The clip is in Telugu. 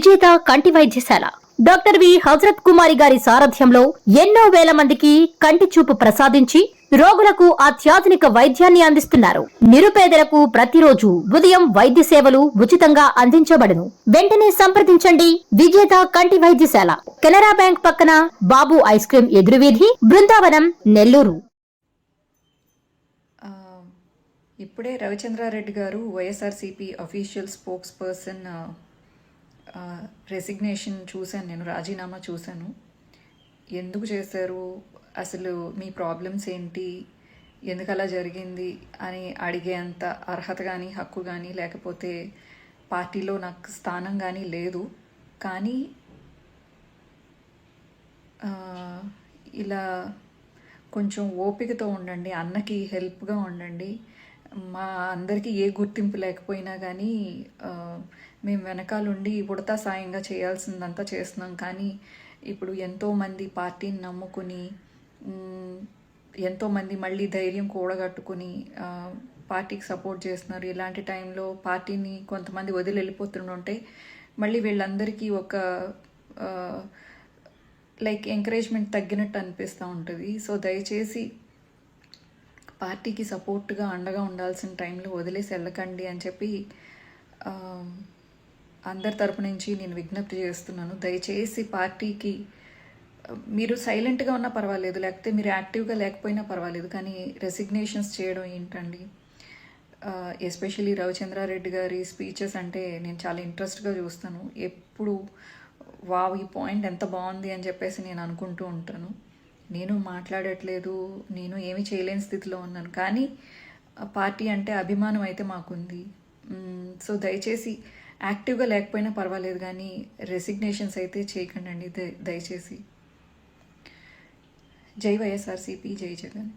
విజేత కంటి వైద్యశాల. Doctor V. హజరత్ కుమారి గారి సారథ్యంలో ఎన్నో వేల మందికి కంటి చూపు ప్రసాదించి రోగులకు అత్యాధునిక వైద్యాన్ని అందిస్తున్నారు. నిరుపేదలకు ప్రతిరోజు ఉదయం వైద్య సేవలు ఉచితంగా అందించబడును. వెంటనే సంప్రదించండి. విజేత కంటి వైద్యశాల. కెనరా బ్యాంక్ పక్కన బాబు ఐస్ క్రీం ఎదురువీధి బృందావనం నెల్లూరు. ఇప్పుడే రవిచంద్రారెడ్డి గారు YSRCP official spokesperson resignation చూశాను నేను రాజీనామా చూశాను. ఎందుకు చేశారు? అసలు మీ ప్రాబ్లమ్స్ ఏంటి? ఎందుకు అలా జరిగింది? అని అడిగేంత అర్హత కానీ హక్కు కానీ లేకపోతే పార్టీలో నాకు స్థానం కానీ లేదు. కానీ ఇలా కొంచెం ఓపికతో ఉండండి అన్నకి హెల్ప్గా ఉండండి. మా అందరికీ ఏ గుర్తింపు లేకపోయినా కానీ మేము వెనకాలండి ఉడతా సాయంగా చేయాల్సిందంతా చేస్తున్నాం. కానీ ఇప్పుడు ఎంతోమంది పార్టీని నమ్ముకుని ఎంతోమంది మళ్ళీ ధైర్యం కూడగట్టుకుని పార్టీకి సపోర్ట్ చేస్తున్నారు. ఇలాంటి టైంలో పార్టీని కొంతమంది వదిలి వెళ్ళిపోతుంటే మళ్ళీ వీళ్ళందరికీ ఒక లైక్ ఎంకరేజ్మెంట్ తగ్గినట్టు అనిపిస్తూ ఉంటుంది. సో దయచేసి పార్టీకి సపోర్ట్గా అండగా ఉండాల్సిన టైంలో వదిలేసి వెళ్ళకండి అని చెప్పి అందరి తరపు నుంచి నేను విజ్ఞప్తి చేస్తున్నాను. దయచేసి పార్టీకి మీరు సైలెంట్గా ఉన్నా పర్వాలేదు లేకపోతే మీరు యాక్టివ్గా లేకపోయినా పర్వాలేదు కానీ రెసిగ్నేషన్స్ చేయడం ఏంటండి? ఎస్పెషలీ రవిచంద్రారెడ్డి గారి స్పీచెస్ అంటే నేను చాలా ఇంట్రెస్ట్గా చూస్తాను. ఎప్పుడు వావ్ ఈ పాయింట్ ఎంత బాగుంది అని చెప్పేసి నేను అనుకుంటూ ఉంటాను. నేను మాట్లాడట్లేదు నేను ఏమి చేయలేని స్థితిలో ఉన్నాను. కానీ పార్టీ అంటే అభిమానం అయితే మాకుంది. సో దయచేసి యాక్టివ్గా లేకపోయినా పర్వాలేదు కానీ రెసిగ్నేషన్స్ అయితే చేయకండి దయచేసి. జై వైఎస్ఆర్సీపీ జై జగన్.